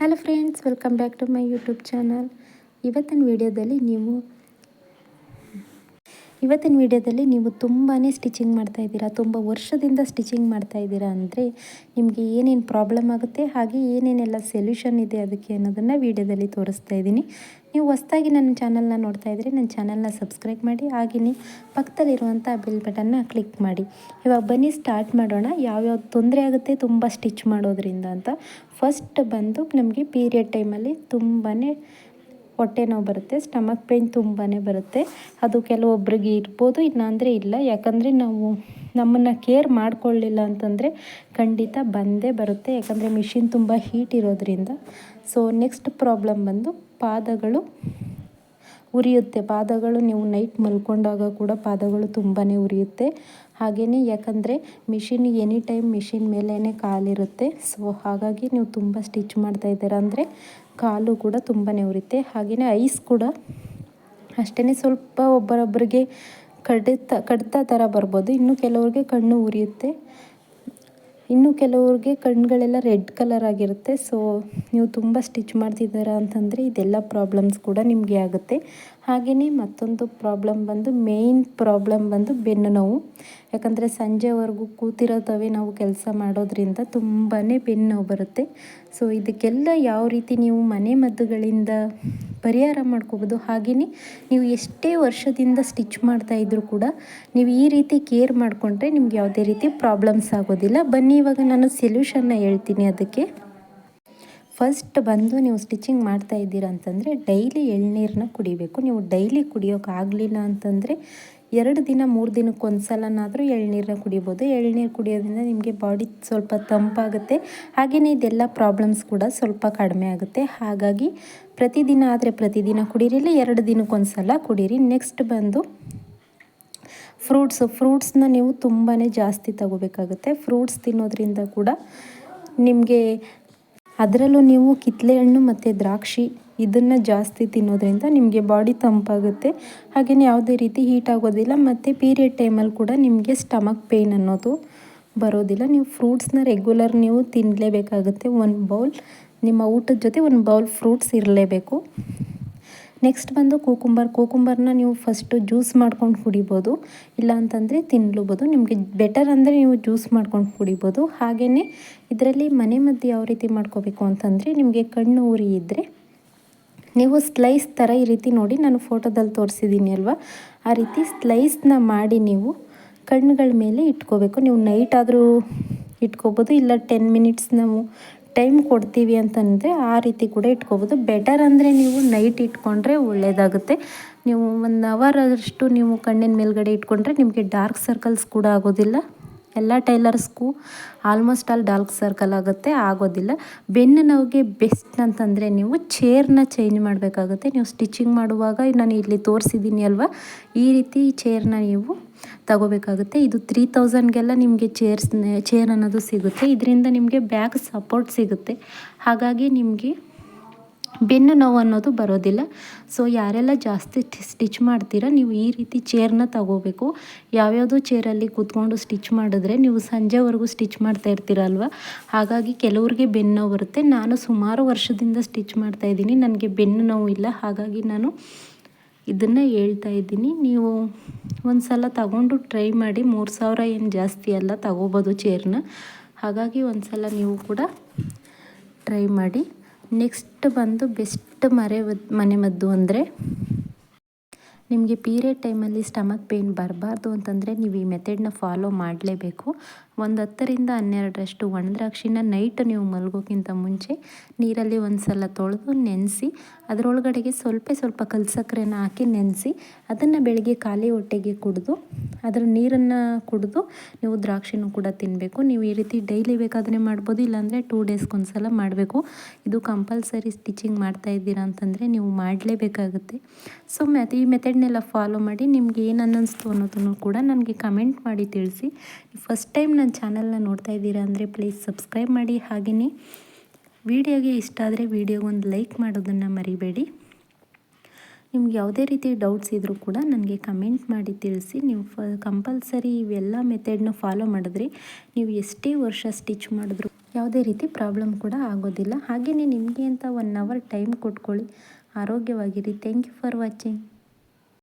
Hello friends welcome back to my YouTube channel ಇವತ್ತಿನ ವಿಡಿಯೋದಲ್ಲಿ ನೀವು ಇವತ್ತಿನ ವಿಡಿಯೋದಲ್ಲಿ ನೀವು ತುಂಬಾ ಸ್ಟಿಚಿಂಗ್ ಮಾಡ್ತಾ ಇದ್ದೀರಾ, ತುಂಬ ವರ್ಷದಿಂದ ಸ್ಟಿಚಿಂಗ್ ಮಾಡ್ತಾ ಇದ್ದೀರಾ ಅಂದರೆ ನಿಮಗೆ ಏನೇನು ಪ್ರಾಬ್ಲಮ್ ಆಗುತ್ತೆ, ಹಾಗೆ ಏನೇನೆಲ್ಲ ಸೊಲ್ಯೂಷನ್ ಇದೆ ಅದಕ್ಕೆ ಅನ್ನೋದನ್ನು ವಿಡಿಯೋದಲ್ಲಿ ತೋರಿಸ್ತಾ ಇದ್ದೀನಿ. ನೀವು ಹೊಸ್ದಾಗಿ ನನ್ನ ಚಾನಲ್ನ ನೋಡ್ತಾ ಇದ್ದರೆ ನನ್ನ ಚಾನಲ್ನ ಸಬ್ಸ್ಕ್ರೈಬ್ ಮಾಡಿ, ಹಾಗೆಯೇ ಪಕ್ಕದಲ್ಲಿರುವಂಥ ಬೆಲ್ ಬಟನ್ನ ಕ್ಲಿಕ್ ಮಾಡಿ. ಇವಾಗ ಬನ್ನಿ, ಸ್ಟಾರ್ಟ್ ಮಾಡೋಣ. ಯಾವ್ಯಾವ ತೊಂದರೆ ಆಗುತ್ತೆ ತುಂಬ ಸ್ಟಿಚ್ ಮಾಡೋದ್ರಿಂದ ಅಂತ. ಫಸ್ಟ್ ಬಂದು ನಮಗೆ ಪೀರಿಯಡ್ ಟೈಮಲ್ಲಿ ತುಂಬಾ ಹೊಟ್ಟೆ ನೋವು ಬರುತ್ತೆ ಸ್ಟಮಕ್ ಪೇಯ್ನ್ ತುಂಬಾ ಬರುತ್ತೆ. ಅದು ಕೆಲವೊಬ್ಬರಿಗೆ ಇರ್ಬೋದು, ಇಲ್ಲಾಂದರೆ ಇಲ್ಲ. ಯಾಕಂದರೆ ನಾವು ನಮ್ಮನ್ನು ಕೇರ್ ಮಾಡಿಕೊಳ್ಳಿಲ್ಲ ಅಂತಂದರೆ ಖಂಡಿತ ಬಂದೇ ಬರುತ್ತೆ. ಯಾಕಂದರೆ ಮಿಷಿನ್ ತುಂಬ ಹೀಟ್ ಇರೋದ್ರಿಂದ. ಸೊ ನೆಕ್ಸ್ಟ್ ಪ್ರಾಬ್ಲಮ್ ಬಂದು ಪಾದಗಳು. ಉರಿಯುತ್ತೆ. ಪಾದಗಳು ನೀವು ನೈಟ್ ಮಲ್ಕೊಂಡಾಗ ಕೂಡ ಪಾದಗಳು ತುಂಬಾ ಉರಿಯುತ್ತೆ. ಹಾಗೆಯೇ ಯಾಕಂದರೆ ಮಿಷಿನ್ ಎನಿ ಟೈಮ್ ಮಿಷಿನ್ ಮೇಲೇ ಕಾಲಿರುತ್ತೆ. ಸೊ ಹಾಗಾಗಿ ನೀವು ತುಂಬ ಸ್ಟಿಚ್ ಮಾಡ್ತಾ ಇದ್ದೀರಾ ಅಂದರೆ ಕಾಲು ಕೂಡ ತುಂಬಾ ಉರಿತೆ ಹಾಗೆಯೇ ಐಸ್ ಕೂಡ ಅಷ್ಟೇ ಸ್ವಲ್ಪ ಒಬ್ಬರೊಬ್ಬರಿಗೆ ಕಡಿತ ಕಡಿತ ಥರ ಬರ್ಬೋದು. ಇನ್ನು ಕೆಲವ್ರಿಗೆ ಕಣ್ಣು ಉರಿಯುತ್ತೆ. ಇನ್ನು ಕೆಲವ್ರಿಗೆ ಕಣ್ಣುಗಳೆಲ್ಲ ರೆಡ್ ಕಲರ್ ಆಗಿರುತ್ತೆ. ಸೊ ನೀವು ತುಂಬ ಸ್ಟಿಚ್ ಮಾಡ್ತಿದ್ದೀರಾ ಅಂತಂದರೆ ಇದೆಲ್ಲ ಪ್ರಾಬ್ಲಮ್ಸ್ ಕೂಡ ನಿಮಗೆ ಆಗುತ್ತೆ. ಹಾಗೆಯೇ ಮತ್ತೊಂದು ಪ್ರಾಬ್ಲಮ್ ಬಂದು ಮೇಯ್ನ್ ಪ್ರಾಬ್ಲಮ್ ಬಂದು ಬೆನ್ನು ನೋವು. ಯಾಕಂದರೆ ಸಂಜೆವರೆಗೂ ಕೂತಿರೋದವೇ ನಾವು ಕೆಲಸ ಮಾಡೋದ್ರಿಂದ ತುಂಬಾ ಬೆನ್ನು ನೋವು ಬರುತ್ತೆ. ಸೊ ಇದಕ್ಕೆಲ್ಲ ಯಾವ ರೀತಿ ನೀವು ಮನೆ ಮದ್ದುಗಳಿಂದ ಪರಿಹಾರ ಮಾಡ್ಕೋಬೋದು, ಹಾಗೆಯೇ ನೀವು ಎಷ್ಟೇ ವರ್ಷದಿಂದ ಸ್ಟಿಚ್ ಮಾಡ್ತಾ ಇದ್ದರೂ ಕೂಡ ನೀವು ಈ ರೀತಿ ಕೇರ್ ಮಾಡಿಕೊಂಡ್ರೆ ನಿಮ್ಗೆ ಯಾವುದೇ ರೀತಿ ಪ್ರಾಬ್ಲಮ್ಸ್ ಆಗೋದಿಲ್ಲ. ಬನ್ನಿ, ಇವಾಗ ನಾನು ಸೊಲ್ಯೂಷನ್ನ ಹೇಳ್ತೀನಿ ಅದಕ್ಕೆ. ಫಸ್ಟ್ ಬಂದು ನೀವು ಸ್ಟಿಚಿಂಗ್ ಮಾಡ್ತಾ ಇದ್ದೀರಾ ಅಂತಂದರೆ ಡೈಲಿ ಎಳ್ನೀರನ್ನ ಕುಡಿಬೇಕು. ನೀವು ಡೈಲಿ ಕುಡಿಯೋಕ್ಕಾಗಲಿಲ್ಲ ಅಂತಂದರೆ ಎರಡು ದಿನ, ಮೂರು ದಿನಕ್ಕೆ ಒಂದು ಸಲನಾದರೂ ಎಳ್ನೀರನ್ನ ಕುಡಿಬೋದು. ಎಳ್ನೀರು ಕುಡಿಯೋದ್ರಿಂದ ನಿಮಗೆ ಬಾಡಿ ಸ್ವಲ್ಪ ತಂಪಾಗುತ್ತೆ. ಹಾಗೆಯೇ ಇದೆಲ್ಲ ಪ್ರಾಬ್ಲಮ್ಸ್ ಕೂಡ ಸ್ವಲ್ಪ ಕಡಿಮೆ ಆಗುತ್ತೆ. ಹಾಗಾಗಿ ಪ್ರತಿದಿನ ಆದರೆ ಪ್ರತಿದಿನ ಕುಡೀರಿ, ಎರಡು ದಿನಕ್ಕೊಂದು ಸಲ ಕುಡೀರಿ. ನೆಕ್ಸ್ಟ್ ಬಂದು ಫ್ರೂಟ್ಸು ಫ್ರೂಟ್ಸ್ನ ನೀವು ತುಂಬಾ ಜಾಸ್ತಿ ತಗೋಬೇಕಾಗುತ್ತೆ. ಫ್ರೂಟ್ಸ್ ತಿನ್ನೋದ್ರಿಂದ ಕೂಡ ನಿಮಗೆ ಅದರಲ್ಲೂ ನೀವು ಕಿತ್ತಲೆ ಹಣ್ಣು ಮತ್ತು ದ್ರಾಕ್ಷಿ ಇದನ್ನು ಜಾಸ್ತಿ ತಿನ್ನೋದ್ರಿಂದ ನಿಮಗೆ ಬಾಡಿ ತಂಪಾಗುತ್ತೆ. ಹಾಗೆಯೇ ಯಾವುದೇ ರೀತಿ ಹೀಟ್ ಆಗೋದಿಲ್ಲ ಮತ್ತು ಪೀರಿಯಡ್ ಟೈಮಲ್ಲಿ ಕೂಡ ನಿಮಗೆ ಸ್ಟಮಕ್ ಪೇಯ್ನ್ ಅನ್ನೋದು ಬರೋದಿಲ್ಲ. ನೀವು ಫ್ರೂಟ್ಸ್ನ ರೆಗ್ಯುಲರ್ ನೀವು ತಿನ್ನಲೇಬೇಕಾಗುತ್ತೆ ಒಂದು ಬೌಲ್ ನಿಮ್ಮ ಊಟದ ಜೊತೆ ಒಂದು ಬೌಲ್ ಫ್ರೂಟ್ಸ್ ಇರಲೇಬೇಕು. ನೆಕ್ಸ್ಟ್ ಬಂದು ಕೂಕುಂಬರ್ ಕೂಕುಂಬರ್ನ ನೀವು ಫಸ್ಟು ಜ್ಯೂಸ್ ಮಾಡ್ಕೊಂಡು ಕುಡಿಬೋದು. ಇಲ್ಲ ಅಂತಂದರೆ ತಿನ್ಲೂಬೋದು. ನಿಮಗೆ ಬೆಟರ್ ಅಂದರೆ ನೀವು ಜ್ಯೂಸ್ ಮಾಡ್ಕೊಂಡು ಕುಡಿಬೋದು. ಹಾಗೆಯೇ ಇದರಲ್ಲಿ ಮನೆ ಮದ್ದು ಯಾವ ರೀತಿ ಮಾಡ್ಕೋಬೇಕು ಅಂತಂದರೆ ನಿಮಗೆ ಕಣ್ಣು ಉರಿ ಇದ್ದರೆ ನೀವು ಸ್ಲೈಸ್ ಥರ ಈ ರೀತಿ ನೋಡಿ. ನಾನು ಫೋಟೋದಲ್ಲಿ ತೋರಿಸಿದ್ದೀನಿ ಅಲ್ವಾ? ಆ ರೀತಿ ಸ್ಲೈಸ್ನ ಮಾಡಿ ನೀವು ಕಣ್ಣುಗಳ ಮೇಲೆ ಇಟ್ಕೋಬೇಕು. ನೀವು ನೈಟ್ ಆದರೂ ಇಟ್ಕೋಬೋದು. ಇಲ್ಲ ಟೆನ್ ಮಿನಿಟ್ಸ್ ನಾವು ಟೈಮ್ ಕೊಡ್ತೀವಿ ಅಂತಂದರೆ ಆ ರೀತಿ ಕೂಡ ಇಟ್ಕೋಬೋದು. ಬೆಟರ್ ಅಂದರೆ ನೀವು ನೈಟ್ ಇಟ್ಕೊಂಡ್ರೆ ಒಳ್ಳೆಯದಾಗುತ್ತೆ ನೀವು ಒನ್ ಅವರ್ ಅಷ್ಟು ನೀವು ಕಣ್ಣಿನ ಮೇಲ್ಗಡೆ ಇಟ್ಕೊಂಡ್ರೆ ನಿಮಗೆ ಡಾರ್ಕ್ ಸರ್ಕಲ್ಸ್ ಕೂಡ ಆಗೋದಿಲ್ಲ. ಎಲ್ಲ ಟೈಲರ್ಸ್ಗೂ ಆಲ್ಮೋಸ್ಟ್ ಆಲ್ ಡಾರ್ಕ್ ಸರ್ಕಲ್ ಆಗುತ್ತೆ, ಆಗೋದಿಲ್ಲ. ಬೆನ್ನು ನೋವಿಗೆ ಬೆಸ್ಟ್ ಅಂತಂದರೆ ನೀವು ಚೇರ್ನ ಚೇಂಜ್ ಮಾಡಬೇಕಾಗುತ್ತೆ. ನೀವು ಸ್ಟಿಚಿಂಗ್ ಮಾಡುವಾಗ, ನಾನು ಇಲ್ಲಿ ತೋರಿಸಿದ್ದೀನಿ ಅಲ್ವಾ? ಈ ರೀತಿ ಚೇರ್ನ ನೀವು ತಗೋಬೇಕಾಗುತ್ತೆ. ಇದು ತ್ರೀ ತೌಸಂಡ್ಗೆಲ್ಲ ನಿಮಗೆ ಚೇರ್ಸ್ ಚೇರ್ ಅನ್ನೋದು ಸಿಗುತ್ತೆ. ಇದರಿಂದ ನಿಮಗೆ ಬ್ಯಾಕ್ ಸಪೋರ್ಟ್ ಸಿಗುತ್ತೆ. ಹಾಗಾಗಿ ನಿಮಗೆ ಬೆನ್ನು ನೋವು ಅನ್ನೋದು ಬರೋದಿಲ್ಲ. ಸೊ ಯಾರೆಲ್ಲ ಜಾಸ್ತಿ ಸ್ಟಿಚ್ ಮಾಡ್ತೀರಾ, ನೀವು ಈ ರೀತಿ ಚೇರ್ನ ತಗೋಬೇಕು. ಯಾವ್ಯಾವುದೋ ಚೇರಲ್ಲಿ ಕೂತ್ಕೊಂಡು ಸ್ಟಿಚ್ ಮಾಡಿದ್ರೆ ನೀವು ಸಂಜೆವರೆಗೂ ಸ್ಟಿಚ್ ಮಾಡ್ತಾ ಇರ್ತೀರಲ್ವ ಹಾಗಾಗಿ ಕೆಲವ್ರಿಗೆ ಬೆನ್ನು ನೋವು ಬರುತ್ತೆ. ನಾನು ಸುಮಾರು ವರ್ಷದಿಂದ ಸ್ಟಿಚ್ ಮಾಡ್ತಾ ಇದ್ದೀನಿ. ನನಗೆ ಬೆನ್ನು ನೋವು ಇಲ್ಲ. ಹಾಗಾಗಿ ನಾನು ಇದನ್ನು ಹೇಳ್ತಾ ಇದ್ದೀನಿ. ನೀವು ಒಂದು ಸಲ ತಗೊಂಡು ಟ್ರೈ ಮಾಡಿ ಮೂರು ಸಾವಿರ ಏನು ಜಾಸ್ತಿ ಅಲ್ಲ ತಗೋಬೋದು ಚೇರ್ನ ಹಾಗಾಗಿ ಒಂದು ಸಲ ನೀವು ಕೂಡ ಟ್ರೈ ಮಾಡಿ. ನೆಕ್ಸ್ಟ್ ಬಂದು ಬೆಸ್ಟ್ ಮರೆ ಮನೆ ಮದ್ದು ಅಂದರೆ ನಿಮಗೆ ಪೀರಿಯಡ್ ಟೈಮಲ್ಲಿ ಸ್ಟಮಕ್ ಪೇಯ್ನ್ ಬರಬಾರ್ದು ಅಂತಂದರೆ ನೀವು ಈ ಮೆಥಡ್ನ ಫಾಲೋ ಮಾಡಲೇಬೇಕು. ಒಂದು ಹತ್ತರಿಂದ ಹನ್ನೆರಡರಷ್ಟು ಒಣದ್ರಾಕ್ಷಿನ ನೈಟ್ ನೀವು ಮಲಗೋಕ್ಕಿಂತ ಮುಂಚೆ ನೀರಲ್ಲಿ ಒಂದು ಸಲ ತೊಳೆದು ನೆನೆಸಿ, ಅದರೊಳಗಡೆಗೆ ಸ್ವಲ್ಪ ಸ್ವಲ್ಪ ಕಲ್ಸಕ್ಕರೆನ ಹಾಕಿ ನೆನೆಸಿ, ಅದನ್ನು ಬೆಳಗ್ಗೆ ಖಾಲಿ ಹೊಟ್ಟೆಗೆ ಕುಡಿದು, ಅದರ ನೀರನ್ನು ಕುಡಿದು ನೀವು ದ್ರಾಕ್ಷಿನೂ ಕೂಡ ತಿನ್ನಬೇಕು ನೀವು ಈ ರೀತಿ ಡೈಲಿ ಬೇಕಾದರೆ ಮಾಡ್ಬೋದು, ಇಲ್ಲಾಂದರೆ ಟೂ ಡೇಸ್ಗೊಂದು ಸಲ ಮಾಡಬೇಕು. ಇದು ಕಂಪಲ್ಸರಿ ಸ್ಟಿಚಿಂಗ್ ಮಾಡ್ತಾ ಇದ್ದೀರಾ ಅಂತಂದರೆ ನೀವು ಮಾಡಲೇಬೇಕಾಗುತ್ತೆ. ಸೊ ಮೆತ್ ಈ ಮೆಥಡ್ನೆಲ್ಲ ಫಾಲೋ ಮಾಡಿ ನಿಮ್ಗೆ ಏನು ಅನ್ನಿಸ್ತು ಅನ್ನೋದನ್ನು ಕೂಡ ನನಗೆ ಕಮೆಂಟ್ ಮಾಡಿ ತಿಳಿಸಿ. ಫಸ್ಟ್ ಟೈಮ್ ನನ್ನ ಚಾನಲ್ನ ನೋಡ್ತಾ ಇದ್ದೀರಾ ಅಂದರೆ ಪ್ಲೀಸ್ ಸಬ್ಸ್ಕ್ರೈಬ್ ಮಾಡಿ ಹಾಗೆಯೇ ವಿಡಿಯೋಗೆ ಇಷ್ಟ ಆದರೆ ವಿಡಿಯೋಗೊಂದು ಲೈಕ್ ಮಾಡೋದನ್ನು ಮರಿಬೇಡಿ. ನಿಮ್ಗೆ ಯಾವುದೇ ರೀತಿ ಡೌಟ್ಸ್ ಇದ್ದರೂ ಕೂಡ ನನಗೆ ಕಮೆಂಟ್ ಮಾಡಿ ತಿಳಿಸಿ. ನೀವು ಫ ಕಂಪಲ್ಸರಿ ಇವೆಲ್ಲ ಮೆಥಡ್ನ ಫಾಲೋ ಮಾಡಿದ್ರೆ ನೀವು ಎಷ್ಟೇ ವರ್ಷ ಸ್ಟಿಚ್ ಮಾಡಿದ್ರು ಯಾವುದೇ ರೀತಿ ಪ್ರಾಬ್ಲಮ್ ಕೂಡ ಆಗೋದಿಲ್ಲ. ಹಾಗೆಯೇ ನಿಮಗೆ ಅಂತ ಒನ್ ಅವರ್ ಟೈಮ್ ಕೊಟ್ಕೊಳ್ಳಿ. ಆರೋಗ್ಯವಾಗಿರಿ. Thank you for watching.